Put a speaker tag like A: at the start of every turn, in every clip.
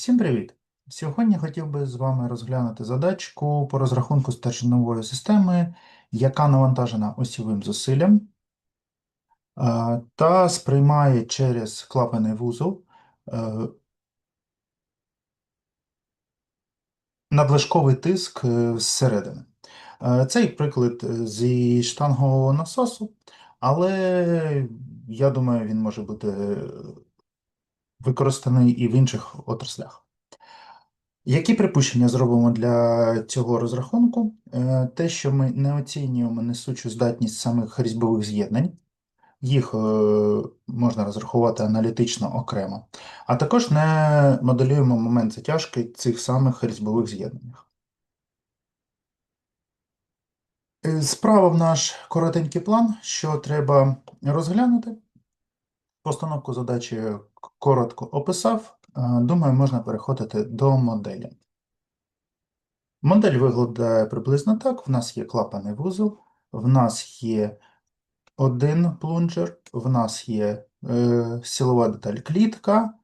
A: Всім привіт! Сьогодні хотів би з вами розглянути задачку по розрахунку стержневої системи, яка навантажена осьовим зусиллям е, та сприймає через клапаний вузол е, надлишковий тиск е, зсередини. Цей приклад зі штангового насосу, але я думаю, він може бути використаний і в інших отраслях. Які припущення зробимо для цього розрахунку? Е, Те, що ми не оцінюємо несучу здатність самих різьбових з'єднань, їх е, можна розрахувати аналітично окремо, а також не моделюємо момент затяжки цих самих різьбових з'єднаннях. Е, Справа в наш коротенький план, що треба розглянути. Постановку задачі коротко описав. Е, Думаю, можна переходити до моделі. Модель виглядає приблизно так. В нас є клапаний вузол, в нас є один плунжер, в нас є е, силова деталь клітка,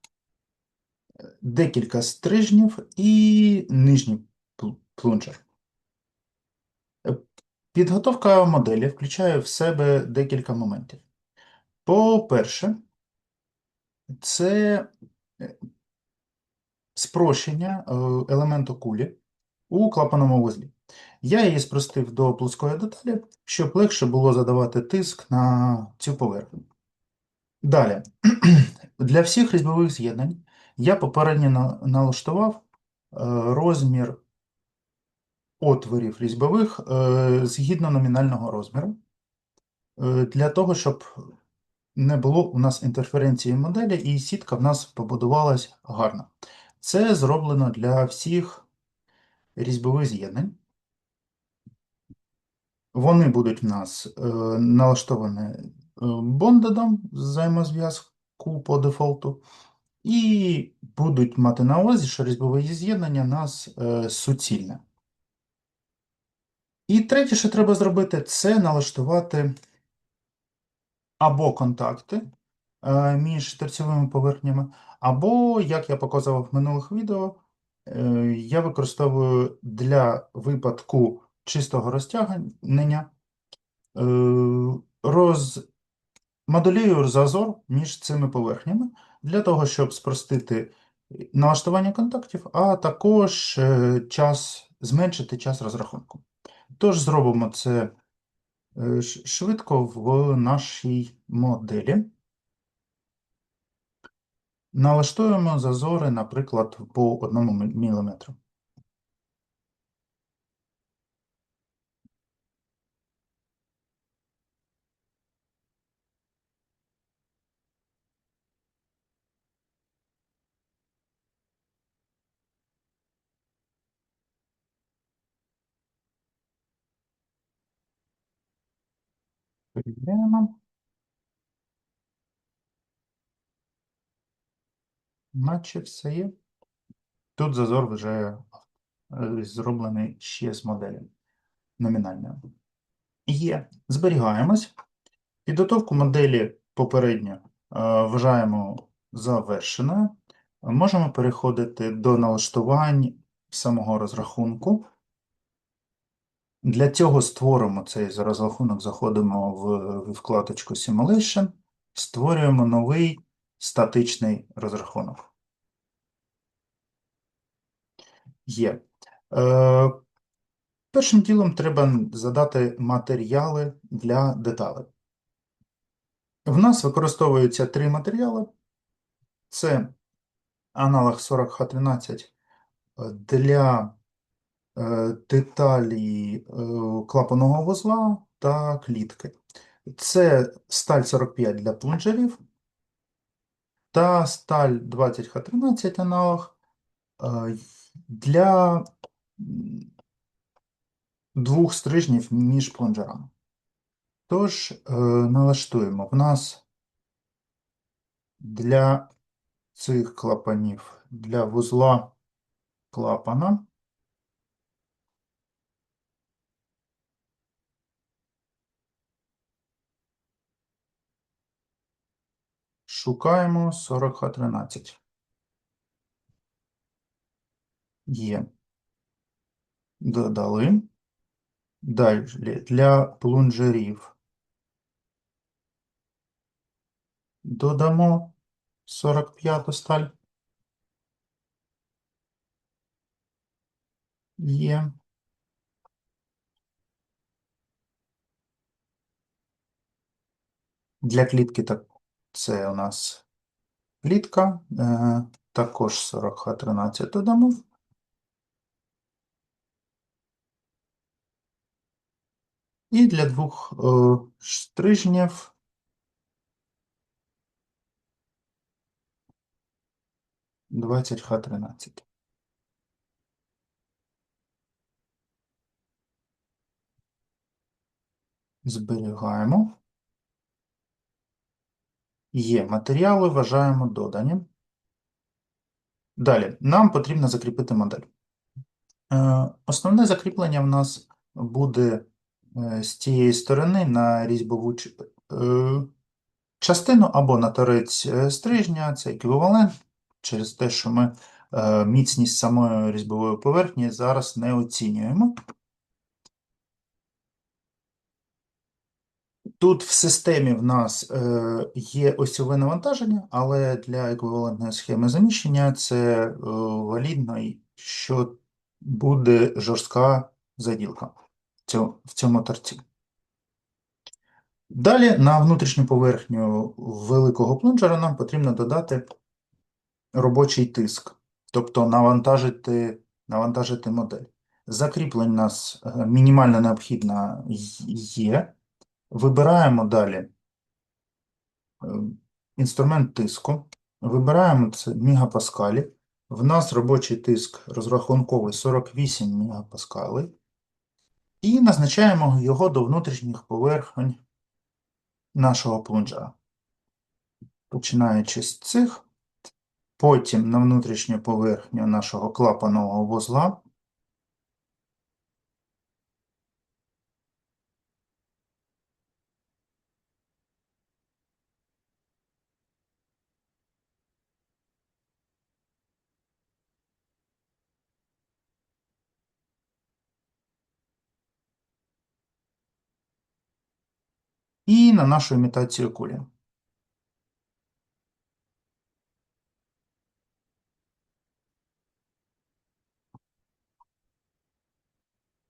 A: декілька стрижнів і нижній пл- плунжер. Підготовка моделі включає в себе декілька моментів. По-перше, це е, спрощення е, елементу кулі у клапаному вузлі. Я її спростив до плоскої деталі, щоб легше було задавати тиск на цю поверхню. Далі, для всіх різьбових з'єднань я попередньо налаштував е, розмір отворів різьбових згідно номінального розміру, для того, щоб не було у нас інтерференції моделі, і сітка в нас побудувалась гарно. Це зроблено для всіх різьбових з'єднань. Вони будуть в нас е, налаштовані е, бондедом взаємозв'язку по дефолту, і будуть мати на увазі, що різьбове з'єднання у нас е, суцільне. І третє, що треба зробити, це налаштувати або контакти е, між торцевими поверхнями, або, як я показував в минулих відео, е, я використовую для випадку чистого розтягнення е, роз... моделюю зазор між цими поверхнями для того, щоб спростити налаштування контактів, а також час, зменшити час розрахунку. Тож зробимо це швидко в нашій моделі. Налаштуємо зазори, наприклад, по 1 мм. Перевіряємо. Наче все є. Тут зазор вже е, зроблений ще з моделі номінальною. Є. Зберігаємось. Підготовку моделі попередньо е, вважаємо завершеною. Можемо переходити до налаштувань самого розрахунку. Для цього створимо цей розрахунок, заходимо в, вкладочку Simulation, створюємо новий статичний розрахунок. Є. Е, першим ділом треба задати матеріали для деталей. В нас використовуються три матеріали. Це аналог 40Х13 для е, деталі е, клапаного вузла та клітки. Це сталь 45 для плунжерів та сталь 20Х13 аналог е, для двох стрижнів між плунжерами. Тож, е, налаштуємо. В нас для цих клапанів, для вузла клапана шукаємо 40Х13. Є. Додали. Далі для плунжерів додамо 45 сталь. Є. Для клітки так, це у нас клітка, е, також 40 13 додамо. І для двох е, стрижнів двадцять х тринадцять. Зберігаємо. Є матеріали, вважаємо додані. Далі, нам потрібно закріпити модель. Е, Основне закріплення в нас буде е, з цієї сторони на різьбову е, частину або на торець е, стрижня, це еквівалент через те, що ми е, міцність самої різьбової поверхні зараз не оцінюємо. Тут в системі в нас е, є осьове навантаження, але для еквівалентної схеми заміщення це е, валідно, що буде жорстка заділка в цьому, торці. Далі на внутрішню поверхню великого плунжера нам потрібно додати робочий тиск, тобто навантажити, навантажити модель. Закріплень у нас е, мінімально необхідна є. Вибираємо далі е, інструмент тиску. Вибираємо це мегапаскалі. В нас робочий тиск розрахунковий 48 мегапаскалей. І назначаємо його до внутрішніх поверхонь нашого плунжера. Починаючи з цих, потім на внутрішню поверхню нашого клапаного вузла. І на нашу імітацію кулі.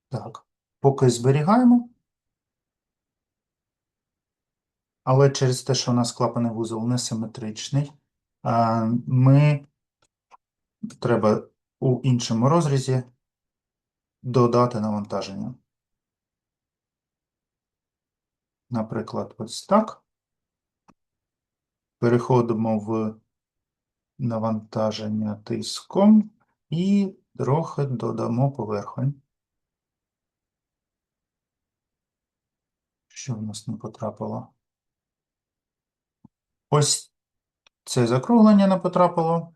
A: Так, поки зберігаємо. Але через те, що у нас клапаний вузол несиметричний, ми треба у іншому розрізі додати навантаження. Наприклад, ось так. Переходимо в навантаження тиском і трохи додамо поверхонь. Що в нас не потрапило? Ось це закруглення не потрапило.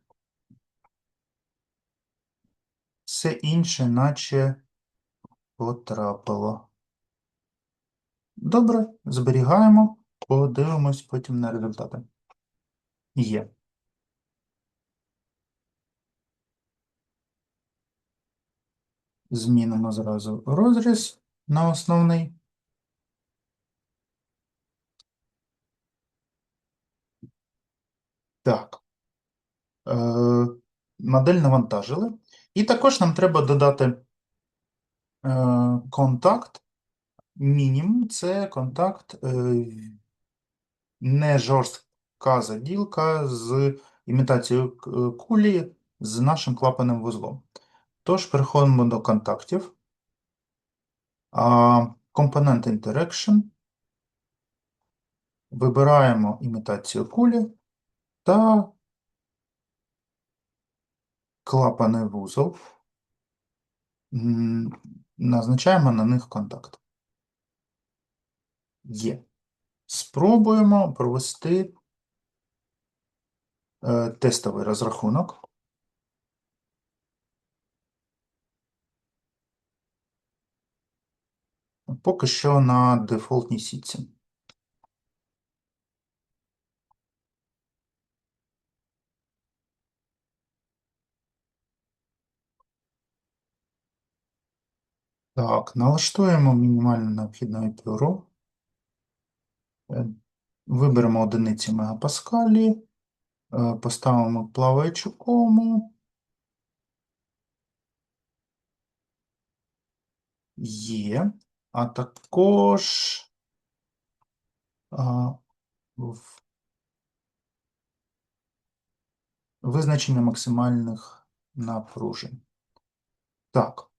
A: Все інше, наче потрапило. Добре, зберігаємо, подивимось потім на результати. Є. Змінимо зразу розріз на основний. Так. Е, модель навантажили. І також нам треба додати е, контакт. Мінімум це контакт е, не жорстка заділка з імітацією е, кулі з нашим клапаним вузлом. Тож переходимо до контактів. Component Interaction. Вибираємо імітацію кулі та клапаний вузол. Назначаємо на них контакт. Є. Спробуємо провести е, тестовий розрахунок. Поки що на дефолтній сітці. Так, налаштуємо мінімально необхідне епюру. Е, Виберемо одиниці мегапаскалі, е, поставимо плаваючу кому. Є. А також а, в- визначення максимальних напружень. Так.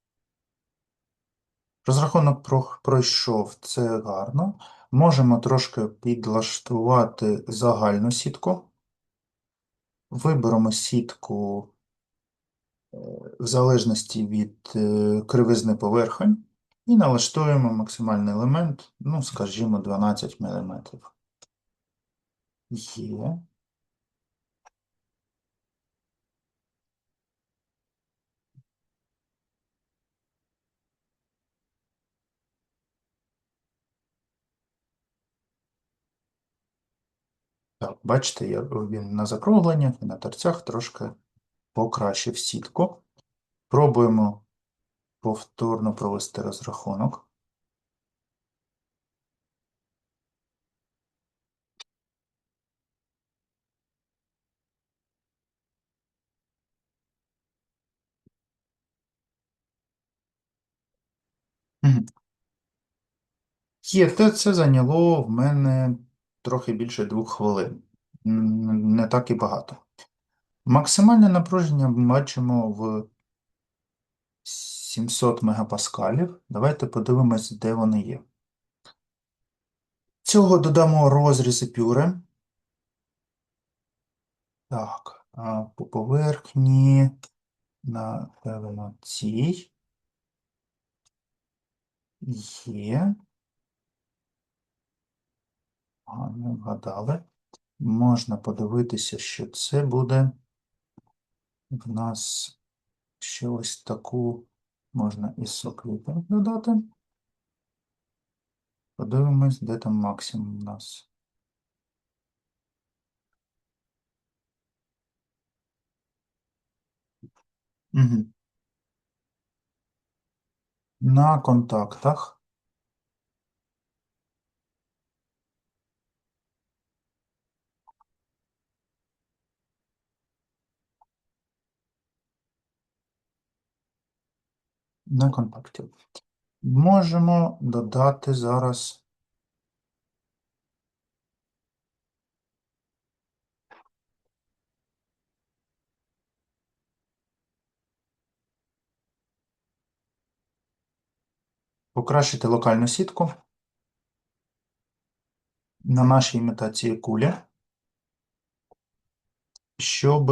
A: Розрахунок про- пройшов, це гарно. Можемо трошки підлаштувати загальну сітку. Виберемо сітку е, в залежності від е, кривизни поверхонь і налаштуємо максимальний елемент, ну, скажімо, 12 мм. Є. Так, бачите, він на закругленнях і на торцях трошки покращив сітку. Пробуємо повторно провести розрахунок. Є, це зайняло в мене трохи більше двох хвилин. Не так і багато. Максимальне напруження ми бачимо в 700 мегапаскалів. Давайте подивимось, де вони є. Цього додамо розрізи пюре. Так, по поверхні, напевно, цій. Є. А, не вгадали. Можна подивитися, що це буде в нас ще ось таку можна і сокліпинг додати. Подивимось, де там максимум у нас. Угу. На контактах. На контакті. Можемо додати зараз. Покращити локальну сітку на нашій імітації кулі, щоб,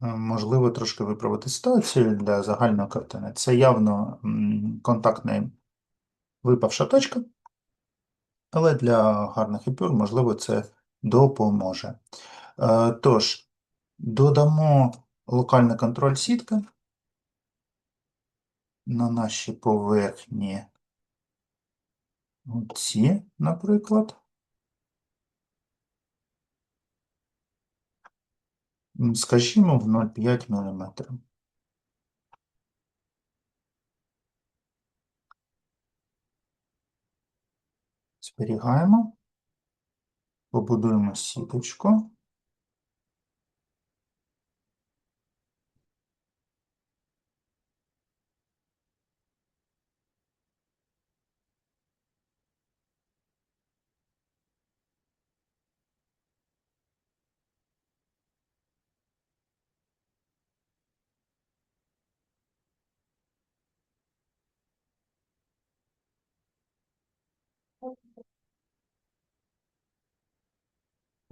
A: можливо, трошки виправити ситуацію для загальної картини. Це явно контактний випавша точка, але для гарних епюр, можливо, це допоможе. Е, Тож, додамо локальний контроль сітки на наші поверхні ці, наприклад. Скажімо, в 0,5 мм. Зберігаємо, побудуємо сіточку.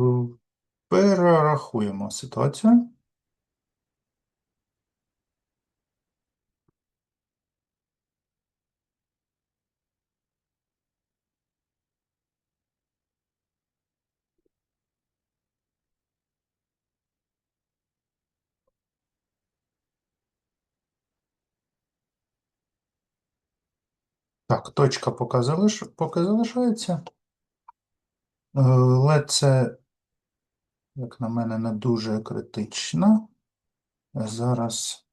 A: Е, Перерахуємо ситуацію. Так, точка поки, залиш... поки залишається. Е, це, як на мене, не дуже критична. Зараз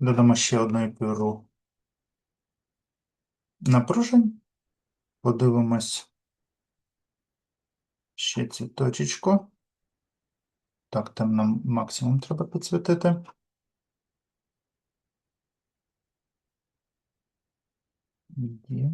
A: додамо ще одну піру напружень. Подивимось ще цю точечку. Так, там нам максимум треба підсвітити. Є.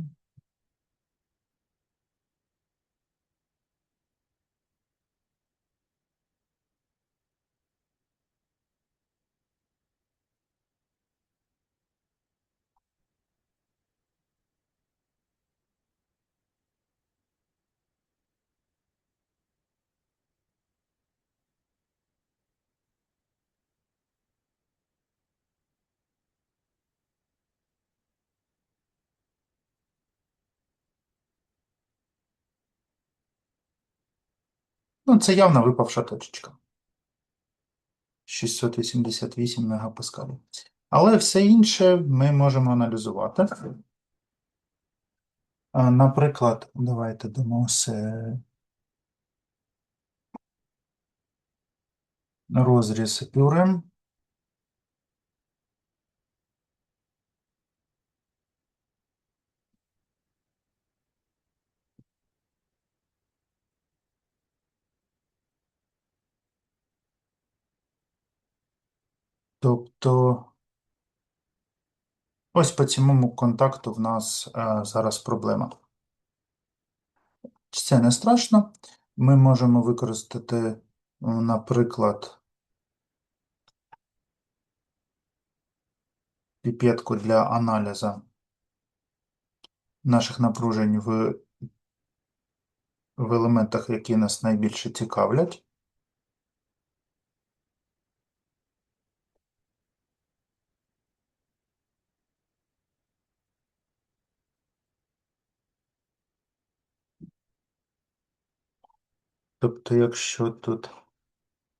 A: Ну, це явно випавша точечка. 688 мегапаскалів. Але все інше ми можемо аналізувати. Наприклад, давайте дамо розріз пюрем. Тобто, ось по цьому контакту в нас е, зараз проблема. Це не страшно. Ми можемо використати, е, наприклад, піпетку для аналізу наших напружень в, в елементах, які нас найбільше цікавлять. Тобто, якщо тут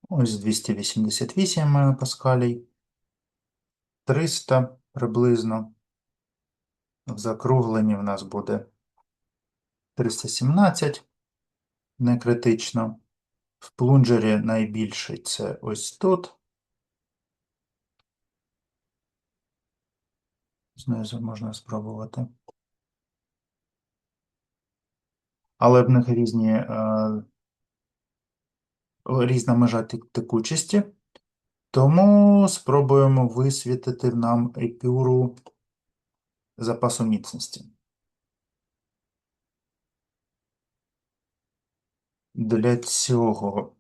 A: ось 288 паскалій, 300 приблизно, в закругленні в нас буде 317, не критично. В плунжері найбільший це ось тут. Знизу можна спробувати. Але в них різні, е, різна межа текучості. Тому спробуємо висвітити нам епюру запасу міцності. Для цього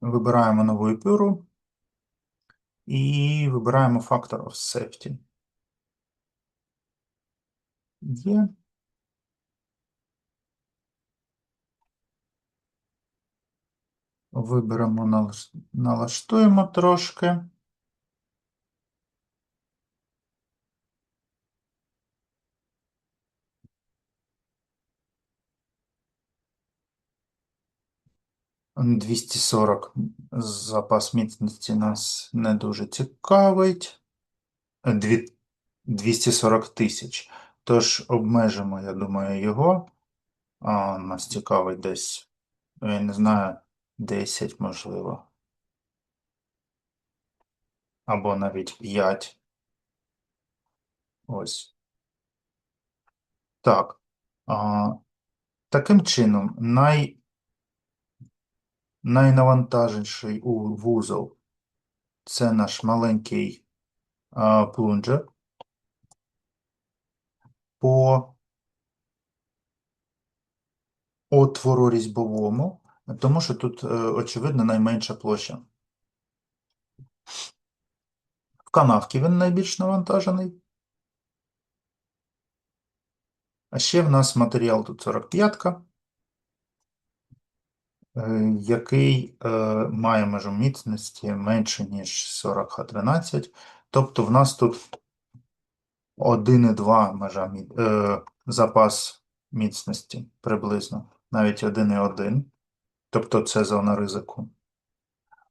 A: вибираємо нову епюру і вибираємо Factor of Safety. Є. Виберемо, налаштуємо трошки. М, 240 запас міцності нас не дуже цікавить. Е, Дві- 240 тисяч. Тож обмежимо, я думаю, його. А, нас цікавить десь, я не знаю, 10, можливо. Або навіть 5. Ось. Так. А, таким чином, най, найнавантаженіший у вузол це наш маленький а, плунжер. По отвору різьбовому, тому що тут, е, очевидно, найменша площа. В канавці він найбільш навантажений. А ще в нас матеріал тут 45-ка, е, який е, має межу міцності менше, ніж 40 Х12. Тобто в нас тут 1,2 межа мі- запас міцності приблизно, навіть 1,1. Тобто це зона ризику.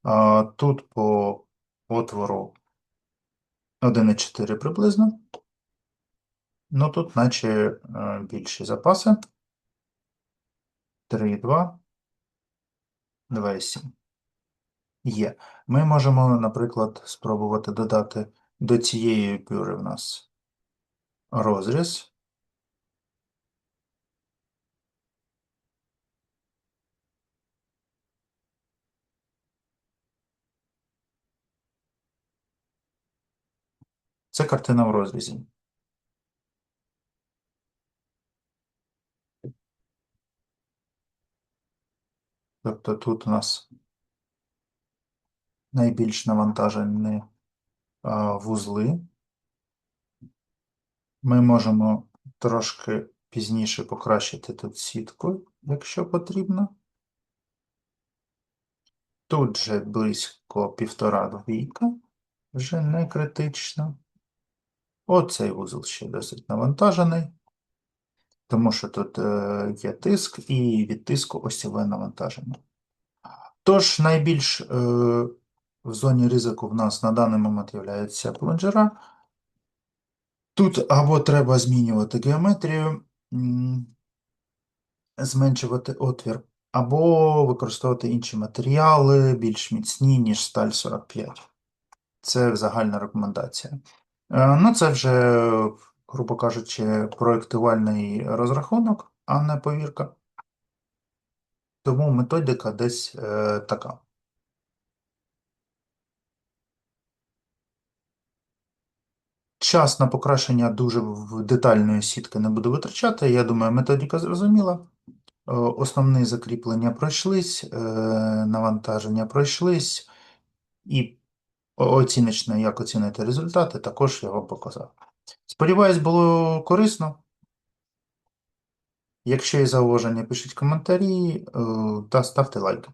A: А тут по отвору 1,4 приблизно. Ну тут наче е, більші запаси. 3,2. 2,7. Є. Ми можемо, наприклад, спробувати додати до цієї пюри в нас розріз. Це картина в розрізі. Тобто тут у нас найбільш навантажені вузли. Ми можемо трошки пізніше покращити тут сітку, якщо потрібно. Тут же близько півтора двійка, вже не критично. Оцей вузол ще досить навантажений, тому що тут е, є тиск і від тиску осьове навантаження. Тож найбільш е, в зоні ризику в нас на даний момент є плунжера. Тут або треба змінювати геометрію, зменшувати отвір, або використовувати інші матеріали, більш міцні, ніж сталь 45. Це загальна рекомендація. Е, Ну, це вже, грубо кажучи, проєктувальний розрахунок, а не повірка. Тому методика десь е, така. Час на покращення дуже детальної сітки не буду витрачати. Я думаю, методика зрозуміла. Е, Основні закріплення пройшлись, е, навантаження пройшлись, і оціночно, як оцінити результати, також я вам показав. Сподіваюсь, було корисно. Якщо є зауваження, пишіть коментарі е, та ставте лайки.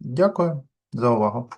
A: Дякую за увагу.